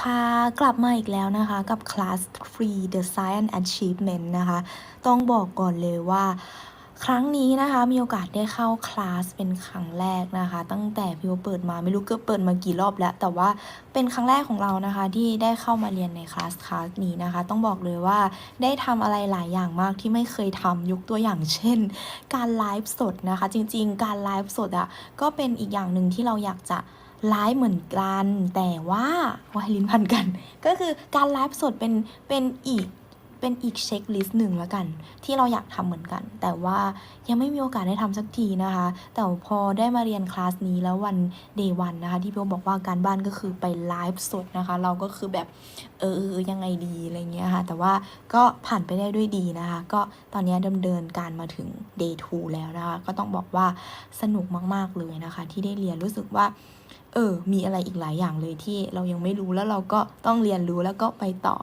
ค่ะกลับมาอีกแล้วนะคะกับคลาส Free The Science Achievement นะคะ ต้องบอกก่อนเลยว่า ครั้งนี้นะคะมีโอกาสได้เข้าคลาสเป็นครั้งแรกนะคะ ตั้งแต่พี่โอเปิดมาไม่รู้เกือบเปิดมากี่รอบแล้ว แต่ว่าเป็นครั้งแรกของเรานะคะ ที่ได้เข้ามาเรียนในคลาสคลาสนี้นะคะ ต้องบอกเลยว่าได้ทำอะไรหลายอย่างมากที่ไม่เคยทำยกตัวอย่างเช่น การไลฟ์สดนะคะ จริง ๆ การไลฟ์สดอะ่ะก็เป็นอีกอย่างหนึ่งที่เราอยากจะไลฟ์เหมือนกัน แต่ว่าวายลิ้นพันกัน ก็คือการไลฟ์สดเป็นเป็นอีก เป็นอีกเช็คลิสต์หนึ่งแล้วกัน ที่เราอยากทำเหมือนกัน แต่ว่ายังไม่มีโอกาสได้ทำสักทีนะคะ แต่พอได้มาเรียนคลาสนี้แล้ววันเดย์วันนะคะ ที่พี่โอบอกว่าการบ้านก็คือไปไลฟ์สดนะคะ เราก็คือแบบเออยังไงดีอะไรเงี้ยค่ะ แต่ว่าก็ผ่านไปได้ด้วยดีนะคะ ก็ตอนนี้ดำเนินการมาถึง day 2 แล้วนะคะ ก็ต้องบอกว่าสนุกมากๆเลยนะคะ ที่ได้เรียนรู้สึกว่าเออ มีอะไรอีกหลายอย่างเลยที่เรายังไม่รู้แล้วเราก็ต้องเรียนรู้แล้วก็ไปต่อ